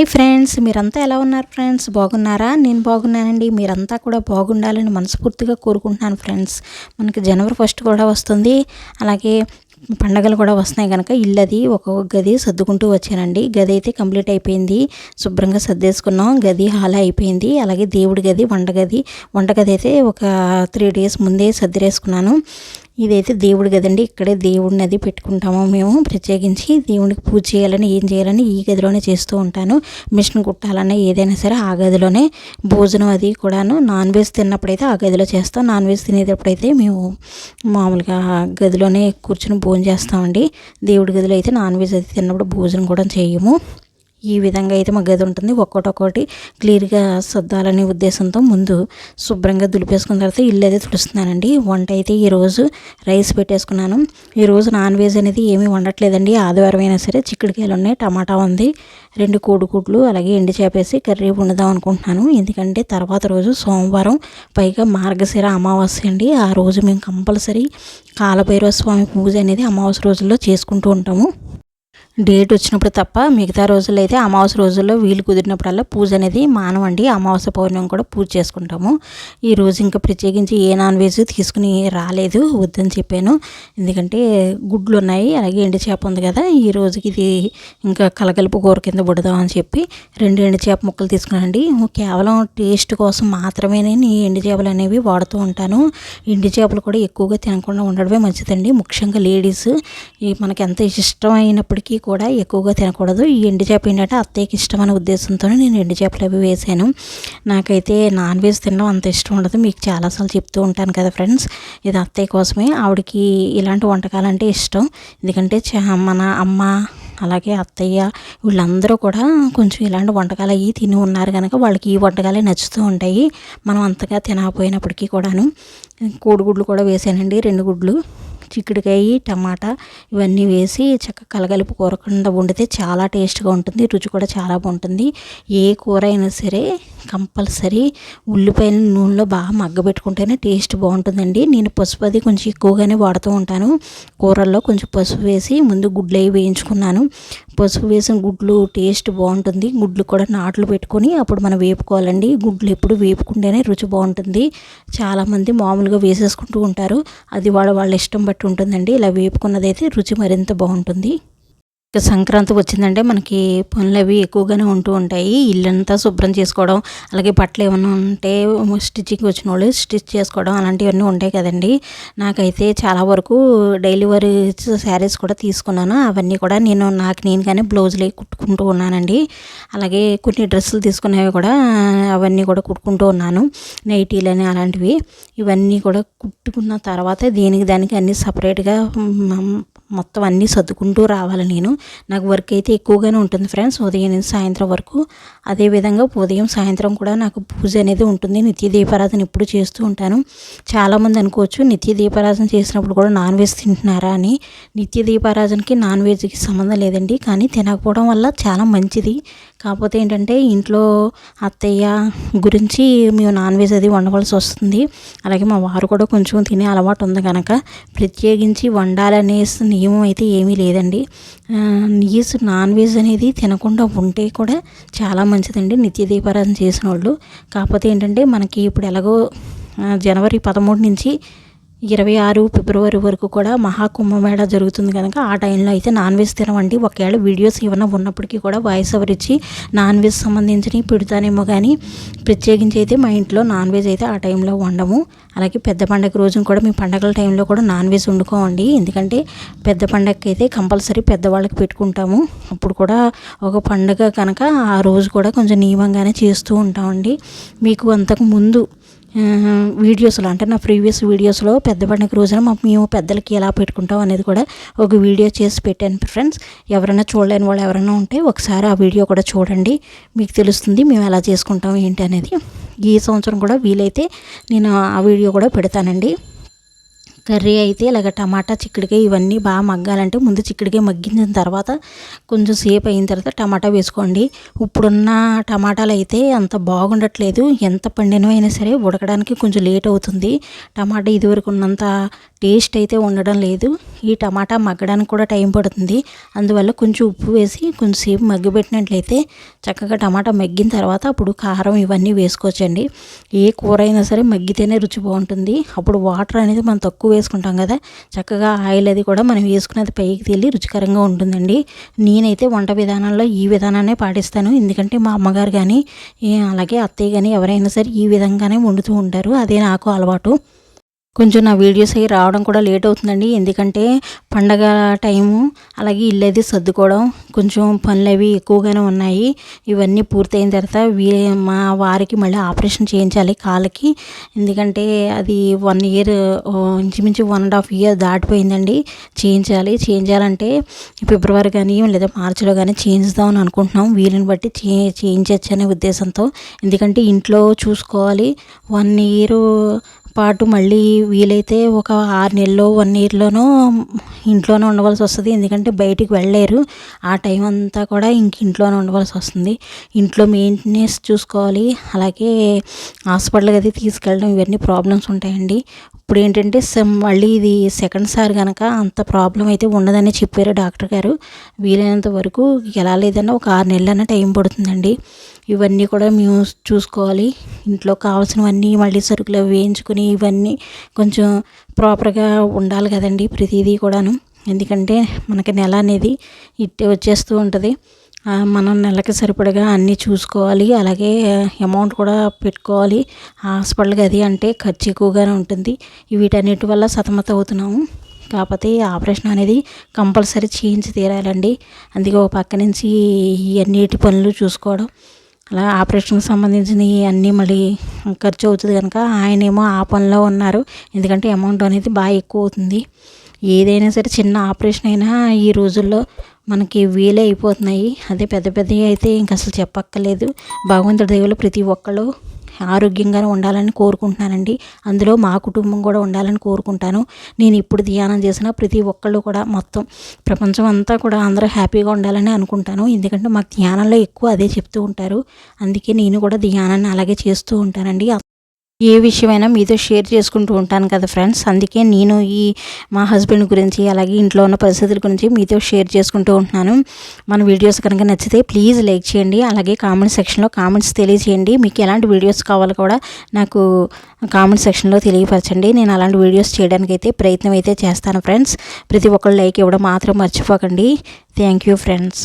Hi friends మీరంతా ఎలా ఉన్నారు ఫ్రెండ్స్? బాగున్నారా? నేను బాగున్నానండి. మీరంతా కూడా బాగుండాలని మనస్ఫూర్తిగా కోరుకుంటున్నాను ఫ్రెండ్స్. మనకి జనవరి ఫస్ట్ కూడా వస్తుంది. అలాగే పండగలు కూడా వస్తున్నాయి కనుక ఇల్లు అది ఒక్కొక్క గది సర్దుకుంటూ వచ్చానండి. గది అయితే కంప్లీట్ అయిపోయింది. శుభ్రంగా సర్దేసుకున్నాం. గది హాల్ అయిపోయింది. అలాగే దేవుడి గది వంటగది వంటగది అయితే ఒక త్రీ డేస్ ముందే సర్దిరేసుకున్నాను ఇదైతే దేవుడి గదండి ఇక్కడే దేవుడిని అది పెట్టుకుంటాము మేము ప్రత్యేకించి. దేవుడికి పూజ చేయాలని ఏం చేయాలని ఈ గదిలోనే చేస్తూ ఉంటాను. మిషన్ కుట్టాలన్నా ఏదైనా సరే ఆ గదిలోనే భోజనం అది కూడాను. నాన్ వెజ్ తిన్నప్పుడైతే ఆ గదిలో చేస్తాం. నాన్ వెజ్ తినేటప్పుడైతే మేము మామూలుగా గదిలోనే కూర్చొని భోజనం చేస్తామండి. దేవుడి గదిలో అయితే నాన్ వెజ్ అది తిన్నప్పుడు భోజనం కూడా చేయము. ఈ విధంగా అయితే మా గది ఉంటుంది. ఒక్కొక్కటి క్లియర్గా సర్దాలనే ఉద్దేశంతో ముందు శుభ్రంగా దులిపేసుకున్న తర్వాత ఇల్లు అయితే తుడుస్తున్నానండి. వంట అయితే ఈరోజు రైస్ పెట్టేసుకున్నాను. ఈరోజు నాన్ వెజ్ అనేది ఏమీ వండట్లేదండి. ఆదివారం అయినా సరే చిక్కుడుకాయలు ఉన్నాయి టమాటా ఉంది రెండు కోడిగుడ్లు అలాగే ఎండి చేపేసి కర్రీ వండుదాం అనుకుంటున్నాను. ఎందుకంటే తర్వాత రోజు సోమవారం పైగా మార్గశిర అమావాస్య అండి. ఆ రోజు మేము కంపల్సరీ కాలభైరవ స్వామి పూజ అనేది అమావాస్య రోజుల్లో చేసుకుంటూ ఉంటాము. డేట్ వచ్చినప్పుడు తప్ప మిగతా రోజుల్లో అయితే అమావాస్య రోజుల్లో వీలు కుదిరినప్పుడల్లా పూజ అనేది మానవండి. అమావాస్య పౌర్ణమి కూడా పూజ చేసుకుంటాము. ఈ రోజు ఇంకా ప్రత్యేకించి ఏ నాన్ వెజ్ తీసుకుని రాలేదు వద్దని చెప్పాను. ఎందుకంటే గుడ్లు ఉన్నాయి అలాగే ఎండు చేప ఉంది కదా ఈ రోజుకి ఇది ఇంకా కలగలుపు కూర కింద అని చెప్పి రెండు ఎండు చేప ముక్కలు తీసుకున్నానండి. కేవలం టేస్ట్ కోసం మాత్రమే నేను ఈ ఎండు చేపలు అనేవి వాడుతూ ఉంటాను. ఎండు చేపలు కూడా ఎక్కువగా తినకుండా ఉండడమే మంచిదండి. ముఖ్యంగా లేడీస్ ఈ మనకి ఎంత ఇష్టమైనప్పటికీ కూడా ఎక్కువగా తినకూడదు. ఈ ఎండు చేప ఏంటంటే అత్తయ్యకి ఇష్టమైన ఉద్దేశంతో నేను ఎండు చేపలు అవి వేసాను. నాకైతే నాన్ వెజ్ తినడం అంత ఇష్టం ఉండదు. మీకు చాలాసార్లు చెప్తూ ఉంటాను కదా ఫ్రెండ్స్. ఇది అత్తయ్య కోసమే. ఆవిడకి ఇలాంటి వంటకాలు అంటే ఇష్టం. ఎందుకంటే మన అమ్మ అలాగే అత్తయ్య వీళ్ళందరూ కూడా కొంచెం ఇలాంటి వంటకాలు అవి తిని ఉన్నారు కనుక వాళ్ళకి ఈ వంటకాలే నచ్చుతూ ఉంటాయి. మనం అంతగా తినకపోయినప్పటికీ కూడాను. కోడిగుడ్లు కూడా వేసానండి. రెండు గుడ్లు. చిక్కుడుకాయ టమాటా ఇవన్నీ వేసి చక్కగా కలగలిపి కూర కింద వండితే చాలా టేస్ట్గా ఉంటుంది రుచి కూడా చాలా బాగుంటుంది. ఏ కూర అయినా సరే కంపల్సరీ ఉల్లిపాయలు నూనెలో బాగా మగ్గబెట్టుకుంటేనే టేస్ట్ బాగుంటుందండి. నేను పసుపు అది కొంచెం ఎక్కువగానే వాడుతూ ఉంటాను. కూరల్లో కొంచెం పసుపు వేసి ముందు గుడ్లు అవి వేయించుకున్నాను. పసుపు వేసిన గుడ్లు టేస్ట్ బాగుంటుంది. గుడ్లు కూడా నాట్లు పెట్టుకొని అప్పుడు మనం వేపుకోవాలండి. గుడ్లు ఎప్పుడు వేపుకుంటేనే రుచి బాగుంటుంది. చాలామంది మామూలుగా వేసేసుకుంటూ ఉంటారు. అది వాళ్ళ వాళ్ళ ఇష్టం బట్టి ఉంటుందండి. ఇలా వేపుకున్నదైతే రుచి మరింత బాగుంటుంది. ఇక సంక్రాంతి వచ్చిందంటే మనకి పనులు అవి ఎక్కువగానే ఉంటూ ఉంటాయి. ఇల్లంతా శుభ్రం చేసుకోవడం అలాగే బట్టలు ఏమైనా ఉంటే స్టిచ్చింగ్ వచ్చిన వాళ్ళు స్టిచ్ చేసుకోవడం అలాంటివన్నీ ఉంటాయి కదండి. నాకైతే చాలా వరకు డైలీ వర్ శారీస్ కూడా తీసుకున్నాను. అవన్నీ కూడా నేను నాకు నేను కానీ బ్లౌజులు కుట్టుకుంటూ ఉన్నానండి. అలాగే కొన్ని డ్రెస్సులు తీసుకునేవి కూడా అవన్నీ కూడా కుట్టుకుంటూ ఉన్నాను. నైటీలు అని అలాంటివి. ఇవన్నీ కూడా కుట్టుకున్న తర్వాత దేనికి దానికి అన్నీ సపరేట్గా మొత్తం అన్నీ సర్దుకుంటూ రావాలి నేను. నాకు వర్క్ అయితే ఎక్కువగానే ఉంటుంది ఫ్రెండ్స్. ఉదయం నుంచి సాయంత్రం వరకు. అదేవిధంగా ఉదయం సాయంత్రం కూడా నాకు పూజ అనేది ఉంటుంది. నిత్య దీపారాధన ఎప్పుడు చేస్తూ ఉంటాను. చాలామంది అనుకోవచ్చు నిత్య దీపారాధన చేసినప్పుడు కూడా నాన్ వెజ్ తింటున్నారా అని. నిత్య దీపారాధనకి నాన్ వెజ్కి సంబంధం లేదండి. కానీ తినకపోవడం వల్ల చాలా మంచిది. కాకపోతే ఏంటంటే ఇంట్లో అత్తయ్య గురించి మేము నాన్ వెజ్ అది వండవలసి వస్తుంది. అలాగే మా వారు కూడా కొంచెం తినే అలవాటు ఉంది కనుక ప్రత్యేకించి వండాలనే నియమం అయితే ఏమీ లేదండి. నీస్ నాన్ వెజ్ అనేది తినకుండా ఉంటే కూడా చాలా మంచిదండి నిత్య దీపారాధన చేసిన వాళ్ళు కాకపోతే ఏంటంటే మనకి ఇప్పుడు ఎలాగో జనవరి పదమూడు నుంచి ఇరవై ఆరు ఫిబ్రవరి వరకు కూడా మహాకుంభమేళ జరుగుతుంది కనుక ఆ టైంలో అయితే నాన్ వెజ్ తినవండి. ఒకవేళ వీడియోస్ ఏమైనా ఉన్నప్పటికీ కూడా వాయిస్ ఓవర్ ఇచ్చి నాన్ వెజ్ సంబంధించినవి పెడతానేమో కానీ ప్రత్యేకించి అయితే మా ఇంట్లో నాన్ వెజ్ అయితే ఆ టైంలో వండము. అలాగే పెద్ద పండగ రోజున కూడా మీ పండగల టైంలో కూడా నాన్ వెజ్ వండుకోండి ఎందుకంటే పెద్ద పండగకి అయితే కంపల్సరీ పెద్దవాళ్ళకి పెట్టుకుంటాము. అప్పుడు కూడా ఒక పండగ కనుక ఆ రోజు కూడా కొంచెం నియమంగానే చేస్తూ ఉంటామండి. మీకు అంతకు ముందు వీడియోస్లో అంటే నా ప్రీవియస్ వీడియోస్లో పెద్ద పండుగ రోజున మేము పెద్దలకి ఎలా పెట్టుకుంటాం అనేది కూడా ఒక వీడియో చేసి పెట్టాను ఫ్రెండ్స్. ఎవరైనా చూడలేని వాళ్ళు ఎవరైనా ఉంటే ఒకసారి ఆ వీడియో కూడా చూడండి. మీకు తెలుస్తుంది మేము ఎలా చేసుకుంటాం ఏంటి అనేది. ఈ సంవత్సరం కూడా వీలైతే నేను ఆ వీడియో కూడా పెడతానండి. కర్రీ అయితే ఇలాగ టమాటా చిక్కుడికాయ ఇవన్నీ బాగా మగ్గాలంటే ముందు చిక్కుడికాయ మగ్గించిన తర్వాత కొంచెం సేపు అయిన తర్వాత టమాటా వేసుకోండి. ఇప్పుడున్న టమాటాలు అయితే అంత బాగుండట్లేదు. ఎంత పండినవైనా సరే ఉడకడానికి కొంచెం లేట్ అవుతుంది. టమాటా ఇదివరకు ఉన్నంత టేస్ట్ అయితే ఉండడం లేదు. ఈ టమాటా మగ్గడానికి కూడా టైం పడుతుంది. అందువల్ల కొంచెం ఉప్పు వేసి కొంచెంసేపు మగ్గిపెట్టినట్లయితే చక్కగా టమాటా మగ్గిన తర్వాత అప్పుడు కారం ఇవన్నీ వేసుకోవచ్చండి. ఏ కూర అయినా సరే మగ్గితేనే రుచి బాగుంటుంది. అప్పుడు వాటర్ అనేది మనం తక్కువ వేసుకుంటాం కదా. చక్కగా ఆయిల్ అది కూడా మనం వేసుకున్నది పైకి తేలి రుచికరంగా ఉంటుందండి. నేనైతే వంట విధానంలో ఈ విధానాన్ని పాటిస్తాను. ఎందుకంటే మా అమ్మగారు కానీ అలాగే అత్తయ్య కానీ ఎవరైనా సరే ఈ విధంగానే వండుతూ ఉంటారు. అదే నాకు అలవాటు. కొంచెం నా వీడియోస్ అవి రావడం కూడా లేట్ అవుతుందండి. ఎందుకంటే పండగ టైము అలాగే ఇల్లు అది సర్దుకోవడం కొంచెం పనులు అవి ఎక్కువగానే ఉన్నాయి. ఇవన్నీ పూర్తయిన తర్వాత వీ మా వారికి మళ్ళీ ఆపరేషన్ చేయించాలి కాళ్ళకి. ఎందుకంటే అది వన్ ఇయర్ ఇంచుమించు వన్ అండ్ హాఫ్ ఇయర్ దాటిపోయిందండి. చేయించాలి చేయించాలంటే ఫిబ్రవరి కానీ లేదా మార్చిలో కానీ చేయించుదామని అనుకుంటున్నాం. వీలుని బట్టి చే చేయించచ్చు అనే ఉద్దేశంతో. ఎందుకంటే ఇంట్లో చూసుకోవాలి. వన్ ఇయర్ పాటు మళ్ళీ వీలైతే ఒక ఆరు నెలలో వన్ ఇయర్లోనో ఇంట్లోనే ఉండవలసి వస్తుంది. ఎందుకంటే బయటికి వెళ్ళలేరు. ఆ టైం అంతా కూడా ఇంక ఇంట్లోనే ఉండవలసి వస్తుంది. ఇంట్లో మెయింటెనెన్స్ చూసుకోవాలి. అలాగే హాస్పిటల్కి అది తీసుకెళ్ళడం ఇవన్నీ ప్రాబ్లమ్స్ ఉంటాయండి. ఇప్పుడు ఏంటంటే మళ్ళీ ఇది సెకండ్ సార్ కనుక అంత ప్రాబ్లం అయితే ఉండదని చెప్పారు డాక్టర్ గారు. వీలైనంత వరకు ఎలా లేదన్నా ఒక ఆరు నెలలన్నా టైం పడుతుందండి. ఇవన్నీ కూడా మేము చూసుకోవాలి. ఇంట్లో కావాల్సినవన్నీ మళ్ళీ సరుకులు వేయించుకుని ఇవన్నీ కొంచెం ప్రాపర్గా ఉండాలి కదండి ప్రతిదీ కూడాను. ఎందుకంటే మనకి నెల అనేది ఇట్టే వచ్చేస్తూ ఉంటుంది. మనం నెలకి సరిపడగా అన్నీ చూసుకోవాలి. అలాగే అమౌంట్ కూడా పెట్టుకోవాలి. హాస్పిటల్కి అది అంటే ఖర్చు ఎక్కువగానే ఉంటుంది. వీటన్నిటి వల్ల సతమత అవుతున్నాము. కాకపోతే ఆపరేషన్ అనేది కంపల్సరీ చేయించి తీరాలండి. అందుకే ఒక పక్క నుంచి అన్నిటి పనులు చూసుకోవడం. అలా ఆపరేషన్కి సంబంధించినవి అన్నీ మళ్ళీ ఖర్చు అవుతుంది కనుక ఆయనేమో ఆ పనిలో ఉన్నారు. ఎందుకంటే అమౌంట్ అనేది బాగా ఎక్కువ అవుతుంది. ఏదైనా సరే చిన్న ఆపరేషన్ అయినా ఈ రోజుల్లో మనకి వీలే అయిపోతున్నాయి. అదే పెద్ద పెద్దవి అయితే ఇంక అసలు చెప్పక్కర్లేదు. భగవంతుడి దేవుళ్ళు ప్రతి ఒక్కళ్ళు ఆరోగ్యంగానే ఉండాలని కోరుకుంటున్నానండి. అందులో మా కుటుంబం కూడా ఉండాలని కోరుకుంటాను. నేను ఇప్పుడు ధ్యానం చేసిన ప్రతి ఒక్కళ్ళు కూడా మొత్తం ప్రపంచం అంతా కూడా అందరూ హ్యాపీగా ఉండాలని అనుకుంటాను. ఎందుకంటే మాకు ధ్యానంలో ఎక్కువ అదే చెప్తూ ఉంటారు. అందుకే నేను కూడా ధ్యానాన్ని అలాగే చేస్తూ ఉంటానండి. ఏ విషయమైనా మీతో షేర్ చేసుకుంటూ ఉంటాను కదా ఫ్రెండ్స్. అందుకే నేను ఈ మా హస్బెండ్ గురించి అలాగే ఇంట్లో ఉన్న పరిస్థితుల గురించి మీతో షేర్ చేసుకుంటూ ఉంటున్నాను. మన వీడియోస్ కనుక నచ్చితే ప్లీజ్ లైక్ చేయండి. అలాగే కామెంట్ సెక్షన్లో కామెంట్స్ తెలియజేయండి. మీకు ఎలాంటి వీడియోస్ కావాలో కూడా నాకు కామెంట్ సెక్షన్లో తెలియపరచండి. నేను అలాంటి వీడియోస్ చేయడానికి అయితే ప్రయత్నం అయితే చేస్తాను ఫ్రెండ్స్. ప్రతి ఒక్కళ్ళు లైక్ ఇవ్వడం మాత్రం మర్చిపోకండి. Thank you friends.